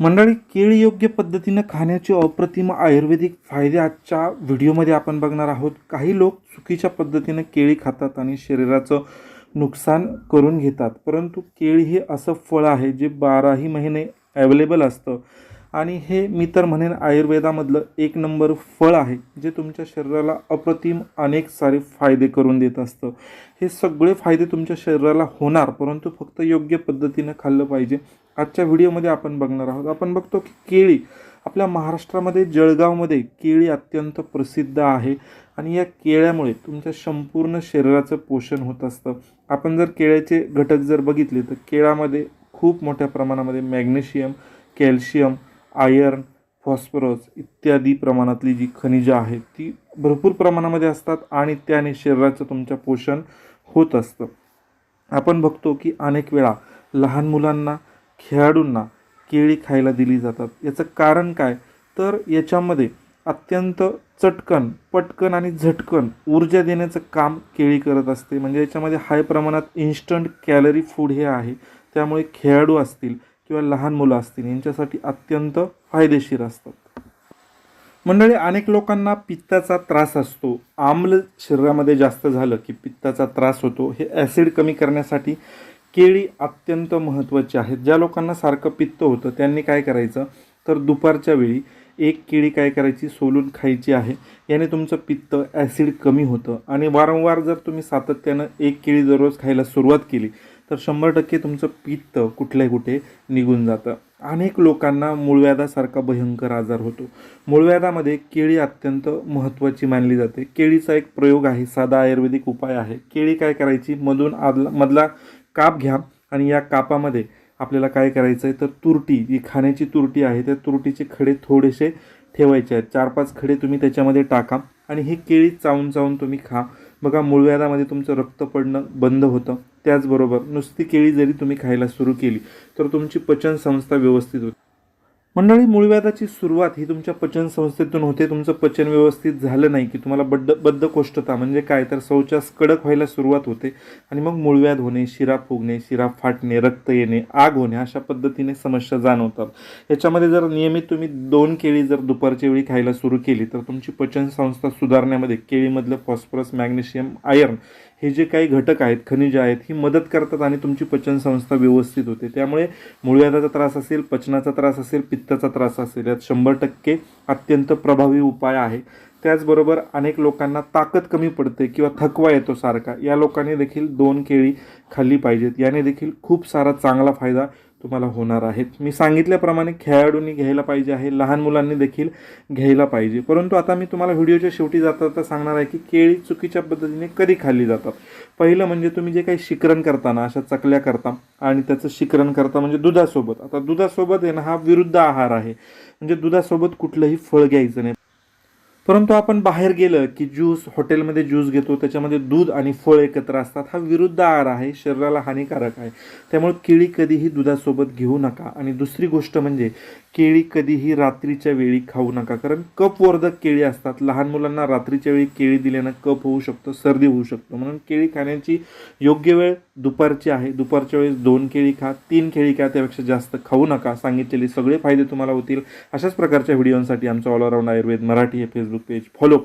मंडळी केळी योग्य पद्धतीनं खाण्याचे अप्रतिम आयुर्वेदिक फायदे आजच्या व्हिडिओमध्ये आपण बघणार आहोत. काही लोक चुकीच्या पद्धतीनं केळी खातात आणि शरीराचं नुकसान करून घेतात. परंतु केळी हे असं फळ आहे जे बाराही महिने ॲवेलेबल असतं. आणि हे मी तर म्हणेन आयुर्वेदामधलं एक नंबर फळ आहे जे तुमच्या शरीराला अप्रतिम अनेक सारे फायदे करून देत असतं. हे सगळे फायदे तुमच्या शरीराला होणार परंतु फक्त योग्य पद्धतीनं खाल्लं पाहिजे. आजच्या व्हिडिओमध्ये आपण बघणार आहोत. आपण बघतो की केळी आपल्या महाराष्ट्रामध्ये जळगावमध्ये केळी अत्यंत प्रसिद्ध आहे. आणि या केळ्यामुळे तुमच्या संपूर्ण शरीराचं पोषण होत असतं. आपण जर केळ्याचे घटक जर बघितले तर केळामध्ये खूप मोठ्या प्रमाणामध्ये मॅग्नेशियम कॅल्शियम आयर्न फॉस्फरस इत्यादी प्रमाणातली जी खनिजं आहेत ती भरपूर प्रमाणामध्ये असतात आणि त्याने शरीराचं तुमच्या पोषण होत असतं. आपण बघतो की अनेक वेळा लहान मुलांना खेळाडूंना केळी खायला दिली जातात. याचं कारण काय? तर याच्यामध्ये अत्यंत चटकन पटकन आणि झटकन ऊर्जा देण्याचं काम केळी करत असते. म्हणजे याच्यामध्ये हाय प्रमाणात इन्स्टंट कॅलरी फूड हे आहे. त्यामुळे खेळाडू असतील किंवा लहान मुलं असतील यांच्यासाठी अत्यंत फायदेशीर असतात. मंडळी अनेक लोकांना पित्ताचा त्रास असतो. आम्ल शरीरामध्ये जास्त झालं की पित्ताचा त्रास होतो. हे ॲसिड कमी करण्यासाठी केळी अत्यंत महत्त्वाची आहेत. ज्या लोकांना सारखं पित्त होतं त्यांनी काय करायचं? तर दुपारच्या वेळी एक केळी काय करायची? सोलून खायची आहे. याने तुमचं पित्त ॲसिड कमी होतं. आणि वारंवार जर तुम्ही सातत्यानं एक केळी दररोज खायला सुरुवात केली तर शंभर टक्के तुमचं पित्त कुठल्या कुठे निघून जातं. अनेक लोकांना मूळव्याधासारखा भयंकर आजार होतो. मूळव्याधामध्ये केळी अत्यंत महत्त्वाची मानली जाते. केळीचा एक प्रयोग आहे साधा आयुर्वेदिक उपाय आहे. केळी काय करायची? मधून आदला मधला काप घ्या आणि या कापामध्ये आपल्याला काय करायचं आहे तर तुरटी जी खाण्याची तुरटी आहे त्या तुरटीचे खडे थोडेसे ठेवायचे आहेत. चार पाच खडे तुम्ही त्याच्यामध्ये टाका आणि हे केळी चावून चावून तुम्ही खा. बघा मूळव्याधामध्ये तुमचं रक्त पडणं बंद होतं. त्याचबरोबर नुसती केळी जरी तुम्ही खायला सुरू केली तर तुमची पचनसंस्था व्यवस्थित होती. मंडळी मूळव्याधाची सुरुवात ही तुमच्या पचनसंस्थेतून होते. तुमचं पचन व्यवस्थित झालं नाही की तुम्हाला बड्ड बद्धकोष्ठता म्हणजे काय? तर शौचास कडक व्हायला सुरुवात होते. आणि मग मूळव्याध होणे शिरा फुगणे शिरा फाटणे रक्त येणे आग होणे अशा पद्धतीने समस्या जाणवतात. याच्यामध्ये जर नियमित तुम्ही दोन केळी जर दुपारच्या वेळी खायला सुरू केली तर तुमची पचनसंस्था सुधारण्यामध्ये केळीमधलं फॉस्फरस मॅग्नेशियम आयर्न हे जे काही घटक आहेत खनिज आहेत ही मदत करतात आणि तुमची पचनसंस्था व्यवस्थित होते. त्यामुळे मूळव्याधाचा त्रास असेल पचनाचा त्रास असेल पित्ताचा त्रास असेल यात शंभर टक्के अत्यंत प्रभावी उपाय आहे. त्याचबरोबर अनेक लोकांना ताकद कमी पडते किंवा थकवा येतो सारखा. या लोकांनी देखील दोन केळी खाल्ली पाहिजेत. याने देखील खूप सारा चांगला फायदा तुम्हाला होणार आहेत. मी सांगितल्याप्रमाणे खेळाडूंनी घ्यायला पाहिजे आहे लहान मुलांनी देखील घ्यायला पाहिजे. परंतु आता मी तुम्हाला व्हिडिओच्या शेवटी जाता जाता सांगणार आहे की केळी चुकीच्या पद्धतीने कधी खाल्ली जातात? पहिलं म्हणजे तुम्ही जे काही शिकरण करताना अशा चकल्या करता आणि त्याचं शिकरण करता म्हणजे दुधासोबत. आता दुधासोबत आहे ना हा विरुद्ध आहार आहे. म्हणजे दुधासोबत कुठलंही फळ घ्यायचं नाही. परंतु आपण बाहेर गेलं की ज्यूस हॉटेलमध्ये ज्यूस घेतो त्याच्यामध्ये दूध आणि फळ एकत्र असतात हा विरुद्ध आहार आहे शरीराला हानिकारक आहे. त्यामुळे केळी कधीही दुधासोबत घेऊ नका. आणि दुसरी गोष्ट म्हणजे केळी कधीही रात्रीच्या वेळी खाऊ नका. कारण कपवर्धक केळी असतात. लहान मुलांना रात्रीच्या वेळी केळी दिल्यानं कप होऊ शकतो सर्दी होऊ शकतो. म्हणून केळी खाण्याची योग्य वेळ दुपारची आहे. दुपारच्या वेळेस दोन केळी खा तीन केळी खा त्यापेक्षा जास्त खाऊ नका सांगितलेले सगळे फायदे तुम्हाला होतील. अशाच प्रकारच्या व्हिडिओसाठी आमचं ऑल अराउंड आयुर्वेद मराठी हे फेसबुक ফেসবুক পেজ ফলো